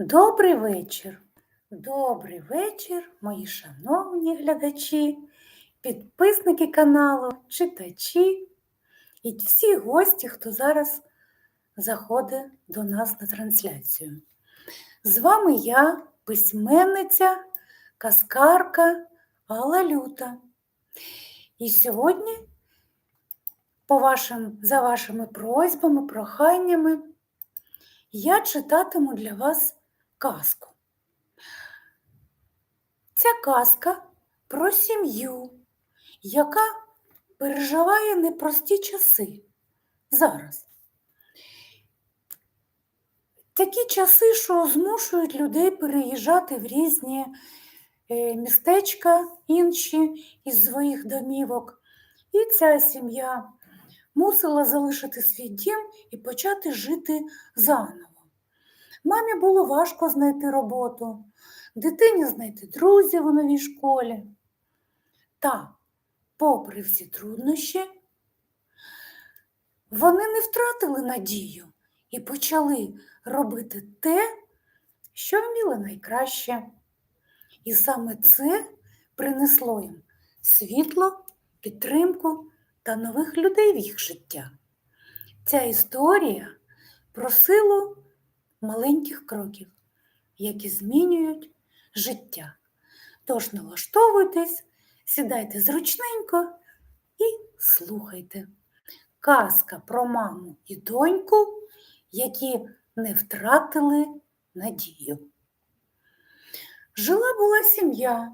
Добрий вечір. Добрий вечір, мої шановні глядачі, підписники каналу, читачі і всі гості, хто зараз заходить до нас на трансляцію. З вами я, письменниця, казкарка Алла Люта. І сьогодні, по вашим, за вашими просьбами, проханнями, я читатиму для вас казку. Ця казка про сім'ю, яка переживає непрості часи зараз. Такі часи, що змушують людей переїжджати в різні е, містечка, інші із своїх домівок. І ця сім'я мусила залишити свій дім і почати жити заново. Мамі було важко знайти роботу, дитині знайти друзів у новій школі. Та, попри всі труднощі, вони не втратили надію і почали робити те, що вміли найкраще. І саме це принесло їм світло, підтримку та нових людей в їх життя. Ця історія про силу маленьких кроків, які змінюють життя. Тож налаштовуйтесь, сідайте зручненько і слухайте. Казка про маму і доньку, які не втратили надію. Жила була сім'я,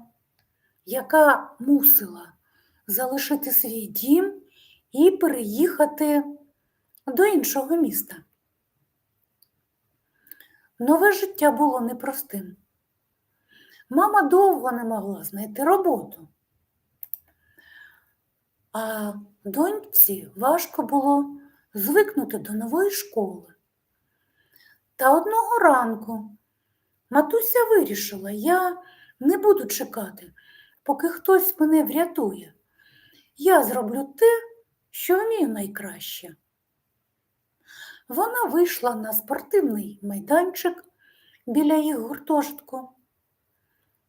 яка мусила залишити свій дім і переїхати до іншого міста. Нове життя було непростим. Мама довго не могла знайти роботу, а доньці важко було звикнути до нової школи. Та одного ранку матуся вирішила, я не буду чекати, поки хтось мене врятує. Я зроблю те, що вмію найкраще. Вона вийшла на спортивний майданчик біля їх гуртожитку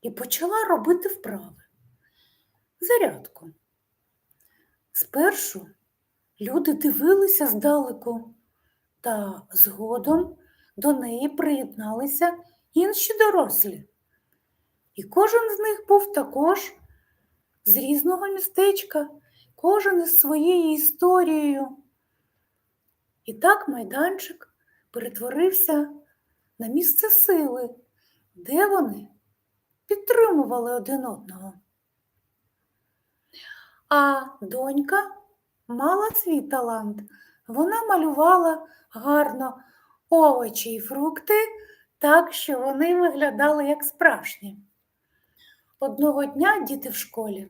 і почала робити вправи. Зарядку. Спершу люди дивилися здалеку, та згодом до неї приєдналися інші дорослі. І кожен з них був також з різного містечка, кожен із своєю історією. І так майданчик перетворився на місце сили, де вони підтримували один одного. А донька мала свій талант. Вона малювала гарно овочі і фрукти, так що вони виглядали як справжні. Одного дня діти в школі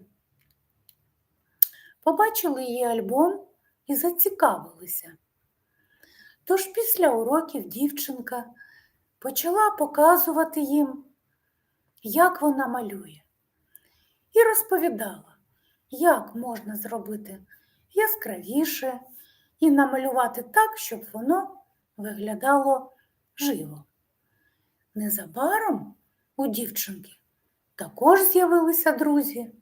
побачили її альбом і зацікавилися. Тож після уроків дівчинка почала показувати їм, як вона малює, і розповідала, як можна зробити яскравіше і намалювати так, щоб воно виглядало живо. Незабаром у дівчинки також з'явилися друзі,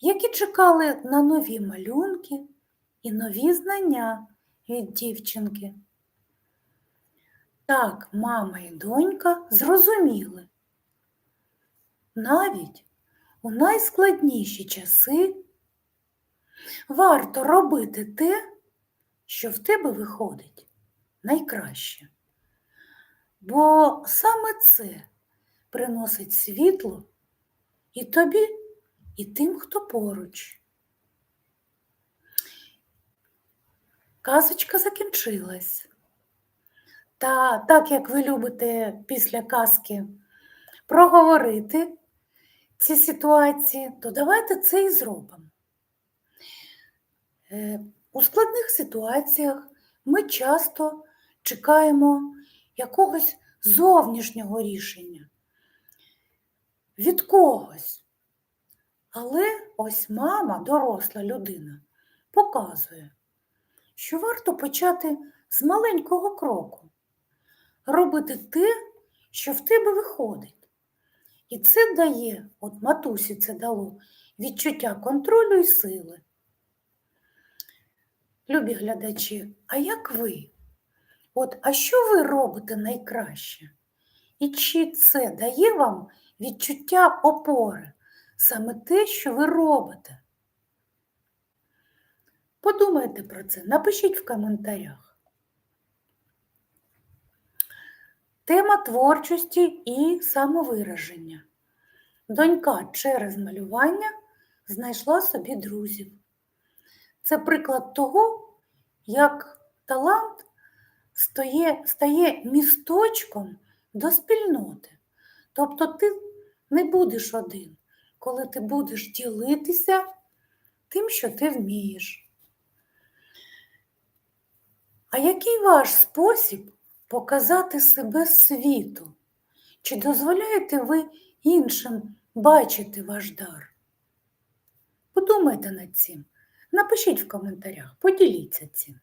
які чекали на нові малюнки і нові знання від дівчинки. Так мама і донька зрозуміли. Навіть у найскладніші часи варто робити те, що в тебе виходить найкраще. Бо саме це приносить світло і тобі, і тим, хто поруч. Казочка закінчилась. Та так як ви любите після казки проговорити ці ситуації, то давайте це і зробимо. Е, у складних ситуаціях ми часто чекаємо якогось зовнішнього рішення від когось. Але ось мама, доросла людина, показує, що варто почати з маленького кроку, робити те, що в тебе виходить. І це дає, от матусі це дало, відчуття контролю і сили. Любі глядачі, а як ви? От, а що ви робите найкраще? І чи це дає вам відчуття опори, саме те, що ви робите? Подумайте про це, напишіть в коментарях. Тема творчості і самовираження. Донька через малювання знайшла собі друзів. Це приклад того, як талант стає, стає місточком до спільноти. Тобто ти не будеш один, коли ти будеш ділитися тим, що ти вмієш. А який ваш спосіб показати себе світу? Чи дозволяєте ви іншим бачити ваш дар? Подумайте над цим. Напишіть в коментарях, поділіться цим.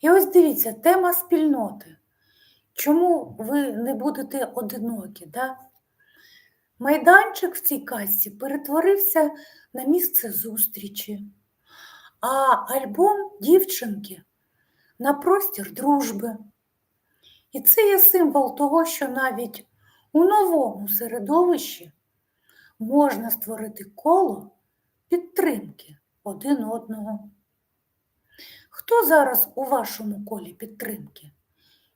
І ось дивіться, тема спільноти. Чому ви не будете одинокі? Да? Майданчик в цій казці перетворився на місце зустрічі, а альбом дівчинки на простір дружби. І це є символ того, що навіть у новому середовищі можна створити коло підтримки один одного. Хто зараз у вашому колі підтримки?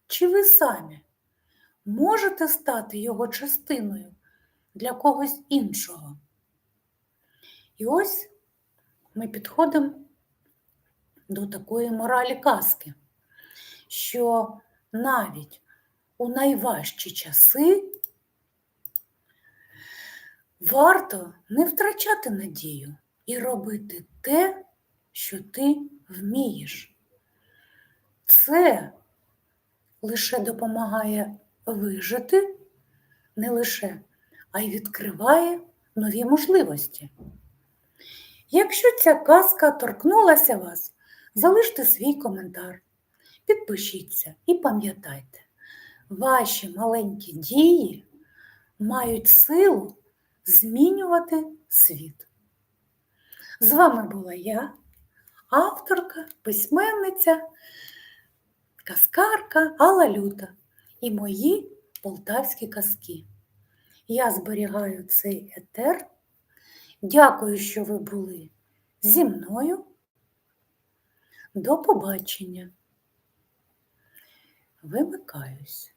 Чи ви самі можете стати його частиною для когось іншого? І ось ми підходимо до такої моралі казки, що навіть у найважчі часи варто не втрачати надію і робити те, що ти вмієш. Це лише допомагає вижити, не лише, а й відкриває нові можливості. Якщо ця казка торкнулася вас, залиште свій коментар, підпишіться і пам'ятайте, ваші маленькі дії мають силу змінювати світ. З вами була я, авторка, письменниця, казкарка Алла Люта і мої полтавські казки. Я зберігаю цей етер. Дякую, що ви були зі мною. До побачення. Вимикаюсь.